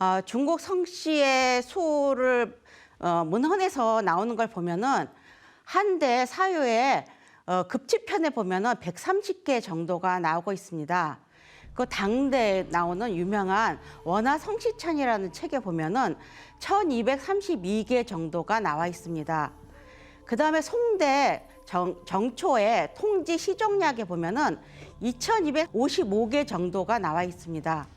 어, 중국 성씨의 수를 어, 문헌에서 나오는 걸 보면은 한대 사유에 어, 급지편에 보면은 130개 정도가 나오고 있습니다. 그 당대에 나오는 유명한 원화 성시천이라는 책에 보면은 1232개 정도가 나와 있습니다. 그 다음에 송대 정, 정초의 통지 시종약에 보면은 2255개 정도가 나와 있습니다.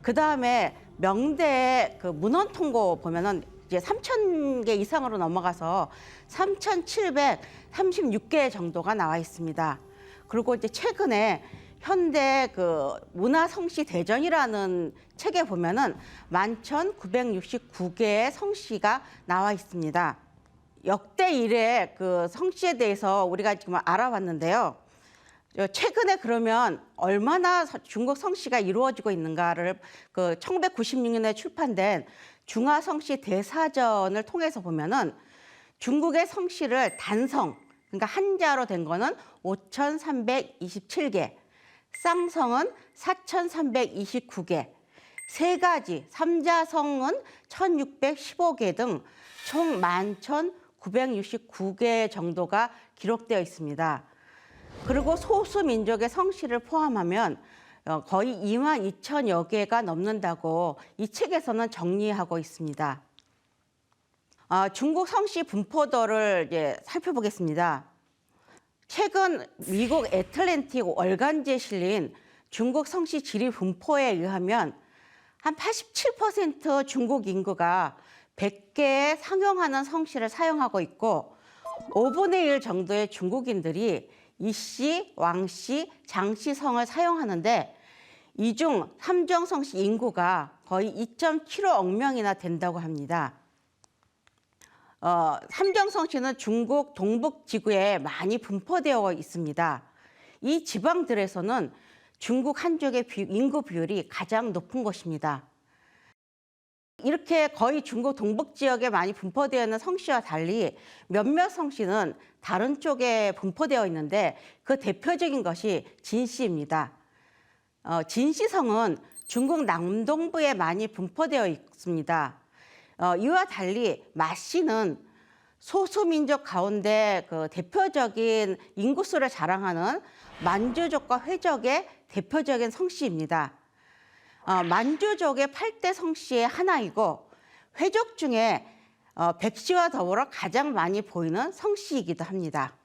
그 다음에 명대의 그 문헌 통고 보면은 이제 3,000개 이상으로 넘어가서 3,736개 정도가 나와 있습니다. 그리고 이제 최근에 현대 그 문화성씨 대전이라는 책에 보면은 11,969개의 성씨가 나와 있습니다. 역대 이래 그 성씨에 대해서 우리가 지금 알아봤는데요. 어, 최근에 그러면 얼마나 서- 중국 성씨가 이루어지고 있는가를 그 1996년에 출판된 중화 성씨 대사전을 통해서 보면은 중국의 성씨를 단성 그러니까 한자로 된 거는 5,327개, 쌍성은 4,329개, 세 가지 삼자성은 1,615개 등 총 11,969개 정도가 기록되어 있습니다. 그리고 소수 민족의 성씨를 포함하면 어, 거의 2만 2천여 개가 넘는다고 이 책에서는 정리하고 있습니다. 아, 중국 성씨 분포도를 이제 살펴보겠습니다. 최근 미국 애틀랜틱 월간지에 실린 중국 성씨 지리 분포에 의하면 한 87% 중국 인구가 100개에 상용하는 성씨를 사용하고 있고 5분의 1 정도의 중국인들이 이씨, 왕씨, 장씨 성을 사용하는데 이 중 삼정성씨 인구가 거의 2.75억 명이나 된다고 합니다. 어, 삼정성씨는 중국 동북 지구에 많이 분포되어 있습니다. 이 지방들에서는 중국 한족의 비- 인구 비율이 가장 높은 곳입니다. 이렇게 거의 중국 동북 지역에 많이 분포되어 있는 성씨와 달리 몇몇 성씨는 다른 쪽에 분포되어 있는데 그 대표적인 것이 진씨입니다. 어, 진시성은 중국 남동부에 많이 분포되어 있습니다. 어, 이와 달리 마씨는 소수민족 가운데 그 대표적인 인구수를 자랑하는 만주족과 회족의 대표적인 성씨입니다. 어, 만주족의 8대 성씨의 하나이고 회족 중에 어, 백씨와 더불어 가장 많이 보이는 성씨이기도 합니다.